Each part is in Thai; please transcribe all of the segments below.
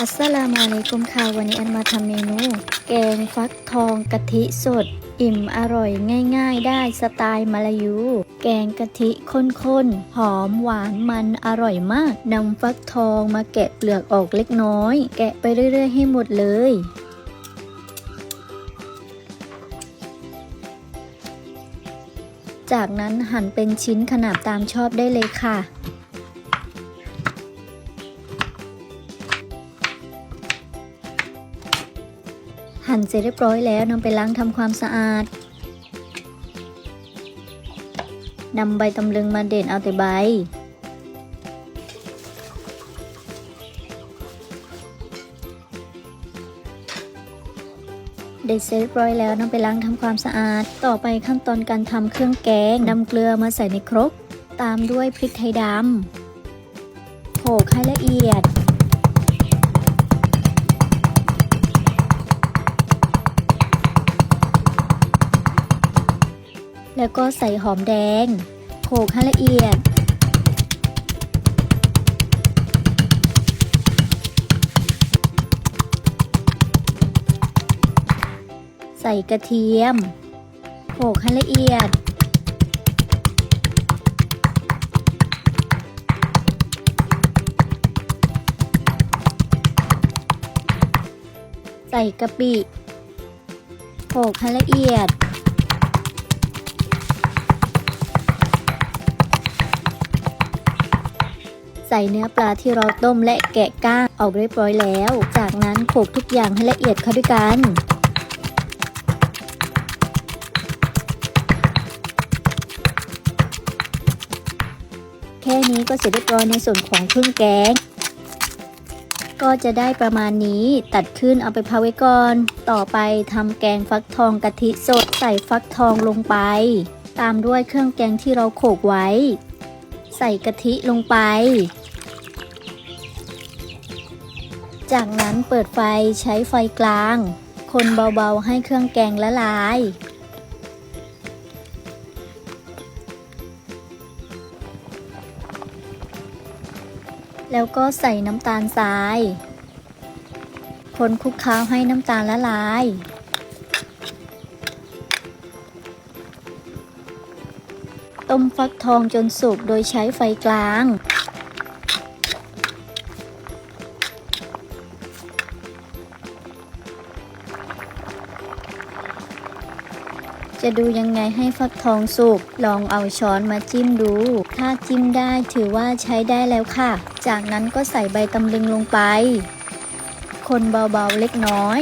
อัสสลามุอะลัยกุมค่ะวันนี้อันมาทำเมนู แกงฟักทองกะทิสด อิ่มอร่อยง่าย ๆ ได้สไตล์มาลายู แกงกะทิข้นๆ หอมหวานมันอร่อยมากนำฟักทองมาแกะเปลือกออกเล็กน้อย แกะไปเรื่อย ๆ ให้หมดเลยจากนั้นหั่นเป็นชิ้นขนาดตามชอบได้เลยค่ะ หั่นเสร็จเรียบร้อยแล้วนำไปล้างทำความสะอาดนำใบตำลึงมาเด็ดเอาแต่ใบ เด็ดเสร็จเรียบร้อยแล้วนำไปล้างทำความสะอาด ต่อไปขั้นตอนการทำเครื่องแกงนำเกลือมาใส่ในครก ตามด้วยพริกไทยดำโขลกให้ละเอียด แล้วก็ใส่หอมแดงโขลกให้ละเอียด ใส่กระเทียมโขลกให้ละเอียด ใส่กะปิโขลกให้ละเอียด ใส่เนื้อปลาที่เราต้มและแกะก้างออกเรียบร้อยแล้ว จากนั้นโขลกทุกอย่างให้ละเอียดเข้าด้วยกันแค่นี้ก็เสร็จเรียบร้อยในส่วนของเครื่องแกง ก็จะได้ประมาณนี้ตัดขึ้นเอาไปพักไว้ก่อน ต่อไปทำแกงฟักทองกะทิสดใส่ฟักทองลงไป ตามด้วยเครื่องแกงที่เราโขกไว้ ใส่กะทิลงไป จากนั้นเปิดไฟใช้ไฟกลาง คนเบาๆให้เครื่องแกงละลาย แล้วก็ใส่น้ำตาลทราย คนคลุกเคล้าให้น้ำตาลละลายต้มฟักทองจนสุกโดยใช้ไฟกลาง จะดูยังไงให้ฟักทองสุก ลองเอาช้อนมาจิ้มดู ถ้าจิ้มได้ถือว่าใช้ได้แล้วค่ะ จากนั้นก็ใส่ใบตำลึงลงไป คนเบาๆเล็กน้อย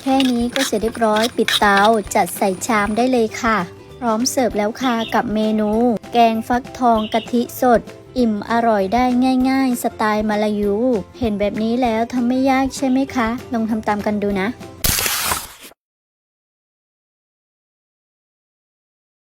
แค่นี้ก็เสร็จเรียบร้อยปิดเตาจัดใส่ชามได้เลยค่ะ พร้อมเสิร์ฟแล้วค่ะกับเมนู แกงฟักทองกะทิสดอิ่มอร่อยได้ง่ายๆ สไตล์มาลายู เห็นแบบนี้แล้วทำไม่ยากใช่ไหมคะ ลองทำตามกันดูนะ